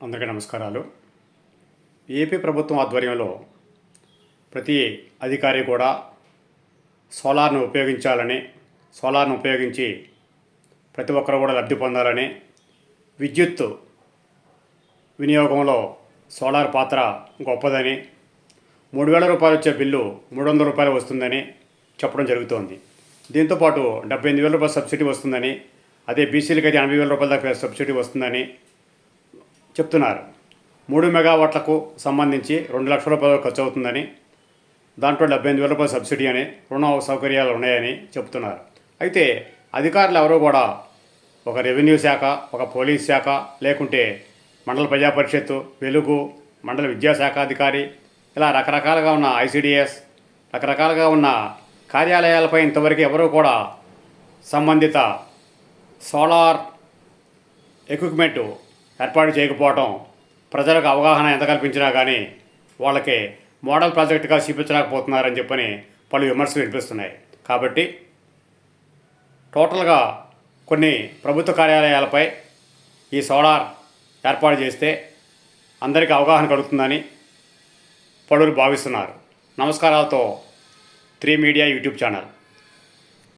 అందరికీ నమస్కారాలు. ఏపీ ప్రభుత్వం ఆధ్వర్యంలో ప్రతి అధికారి కూడా సోలార్ను ఉపయోగించాలని సోలార్ను ఉపయోగించి ప్రతి ఒక్కరు కూడా లబ్ధి పొందాలని విద్యుత్ వినియోగంలో సోలార్ పాత్ర గొప్పదని మూడు వేల రూపాయలు వచ్చే బిల్లు మూడు వందల రూపాయలు వస్తుందని చెప్పడం జరుగుతోంది. దీంతోపాటు డెబ్బై ఎనిమిది వేల రూపాయల సబ్సిడీ వస్తుందని అదే బీసీలకి అయితే ఎనభై వేల రూపాయల దాకా సబ్సిడీ వస్తుందని చెప్తున్నారు. మూడు మెగావాట్లకు సంబంధించి రెండు లక్షల రూపాయలు ఖర్చు అవుతుందని దాంట్లో డెబ్బై ఎనిమిది వేల రూపాయలు సబ్సిడీ అని రుణ సౌకర్యాలు ఉన్నాయని చెప్తున్నారు. అయితే అధికారులు ఎవరూ కూడా ఒక రెవెన్యూ శాఖ ఒక పోలీస్ శాఖ లేకుంటే మండల ప్రజా పరిషత్తు వెలుగు మండల విద్యాశాఖ అధికారి ఇలా రకరకాలుగా ఉన్న ఐసిడిఎస్ రకరకాలుగా ఉన్న కార్యాలయాలపై ఇంతవరకు ఎవరూ కూడా సంబంధిత సోలార్ ఎక్విప్మెంట్ ఏర్పాటు చేయకపోవటం ప్రజలకు అవగాహన ఎంత కల్పించినా కానీ వాళ్ళకి మోడల్ ప్రాజెక్టుగా చూపించలేకపోతున్నారని చెప్పని పలు విమర్శలు వినిపిస్తున్నాయి. కాబట్టి టోటల్గా కొన్ని ప్రభుత్వ కార్యాలయాలపై ఈ సోలార్ ఏర్పాటు చేస్తే అందరికీ అవగాహన కలుగుతుందని పలువురు భావిస్తున్నారు. నమస్కారాలతో త్రీ మీడియా యూట్యూబ్ ఛానల్.